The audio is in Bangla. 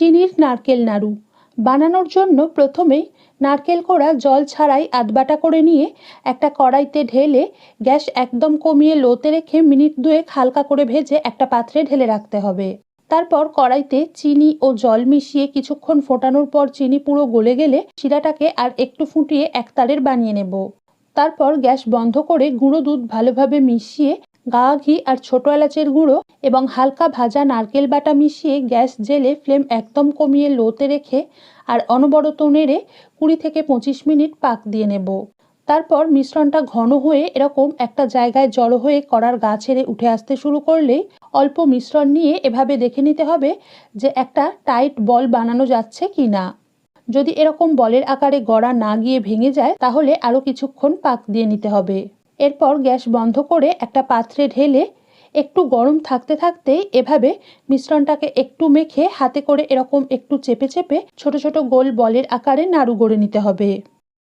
চিনির নারকেল নাড়ু। বানানোর জন্য প্রথমেই নারকেল কোড়া জল ছাড়াই আধবাটা করে নিয়ে একটা কড়াইতে ঢেলে গ্যাস একদম কমিয়ে লোতে রেখে মিনিট দুয়েক হালকা করে ভেজে একটা পাত্রে ঢেলে রাখতে হবে। তারপর কড়াইতে চিনি ও জল মিশিয়ে কিছুক্ষণ ফোটানোর পর চিনি পুরো গলে গেলে শিরাটাকে আর একটু ফুটিয়ে একতারের বানিয়ে নেব। তারপর গ্যাস বন্ধ করে গুঁড়ো দুধ ভালোভাবে মিশিয়ে গা, ঘি আর ছোটো এলাচের গুঁড়ো এবং হালকা ভাজা নারকেল বাটা মিশিয়ে গ্যাস জেলে ফ্লেম একদম কমিয়ে লোতে রেখে আর অনবরত নেড়ে কুড়ি থেকে পঁচিশ মিনিট পাক দিয়ে নেব। তারপর মিশ্রণটা ঘন হয়ে এরকম একটা জায়গায় জড়ো হয়ে কড়ার গা ছেড়ে উঠে আসতে শুরু করলেই অল্প মিশ্রণ নিয়ে এভাবে দেখে নিতে হবে যে একটা টাইট বল বানানো যাচ্ছে কি না। যদি এরকম বলের আকারে গড়া না গিয়ে ভেঙে যায়, তাহলে আরও কিছুক্ষণ পাক দিয়ে নিতে হবে। এরপর গ্যাস বন্ধ করে একটা পাত্রে ঢেলে একটু গরম থাকতে থাকতে এভাবে মিশ্রণটাকে একটু মেখে হাতে করে এরকম একটু চেপে চেপে ছোট ছোট গোল বলের আকারে নাড়ু গড়ে নিতে হবে।